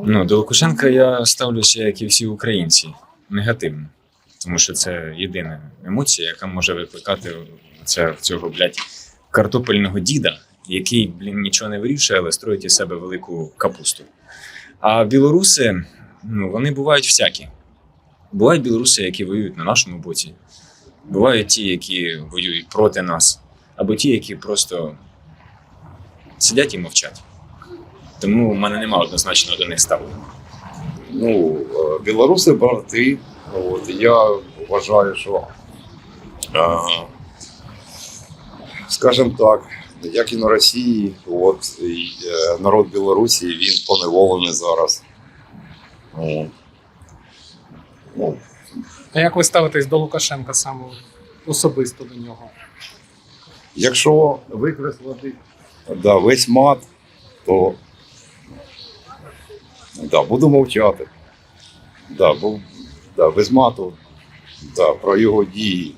Ну, до Лукашенка я ставлюся, як і всі українці, негативно. Тому що це єдина емоція, яка може викликати це, цього, блядь, картопельного діда, який, блін, нічого не вирішує, але строїть із себе велику капусту. А білоруси, ну, вони бувають всякі. Бувають білоруси, які воюють на нашому боці. Бувають ті, які воюють проти нас, або ті, які просто сидять і мовчать. Тому в мене немає однозначного до них ставлення. Ну, е, білоруси брати. От, я вважаю, що, е, скажімо так, як і на Росії, от, і, е, народ Білорусі він поневолений зараз. Ну, А як ви ставитесь до Лукашенка саме особисто до нього? якщо викреслити да, весь мат, то да, буду мовчати. Да, бо, да, без мату да, про його дії.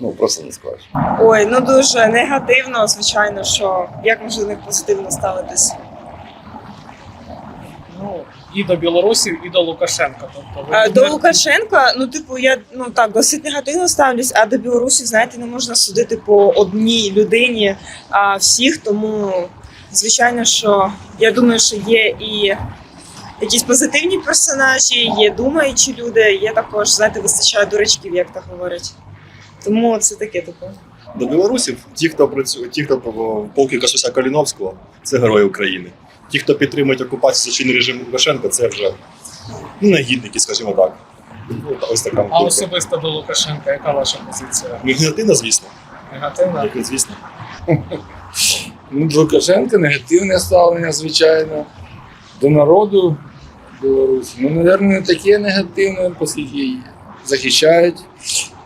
Ну, просто не скажеш. Ой, ну дуже негативно, звичайно, що як може до них позитивно ставитись. Ну, і до білорусів, і до Лукашенка. Тобто, ви А, до Лукашенка, ну типу, я ну так досить негативно ставлюсь, а до білорусів, знаєте, не можна судити по одній людині, а всіх. Тому звичайно, що я думаю, що є і якісь позитивні персонажі, є думаючі люди, є також, знаєте, вистачає дурачків, як так говорять. Тому це таке типу. До білорусів ті, хто працює, ті, хто в полки Касуся Каліновського, це герої України. Ті, хто підтримують окупацію злочинний режим Лукашенка, це вже ну, негідники, скажімо так. Ну, ось така А думка. особисто до Лукашенка, яка ваша позиція? Негативно, звісно. Негативна? Як звісно. Ну, до Лукашенка негативне ставлення, звичайно. До народу Білорусі. Ну, мабуть, не таке негативне, оскільки захищають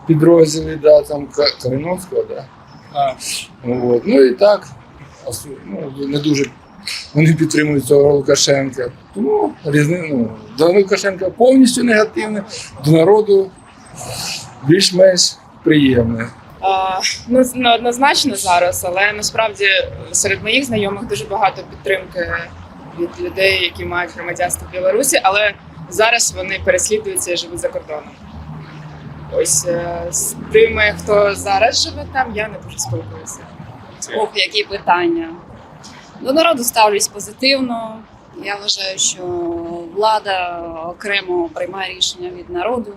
підрозділи, да, там Ка- Калиновського, да. А, Ну, от. ну і так, ну, не дуже вони підтримують цього Лукашенка. Тому різни, ну, до Лукашенка повністю негативне, до народу більш-менш приємне. Ну, однозначно зараз, але насправді серед моїх знайомих дуже багато підтримки від людей, які мають громадянство Білорусі, але зараз вони переслідуються і живуть за кордоном. Ось е, з тими, хто зараз живе там, я не дуже спілкуюся. Ох, які питання. До народу ставлюсь позитивно. Я вважаю, що влада окремо приймає рішення від народу,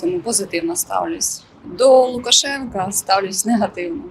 тому позитивно ставлюсь. До Лукашенка ставлюсь негативно.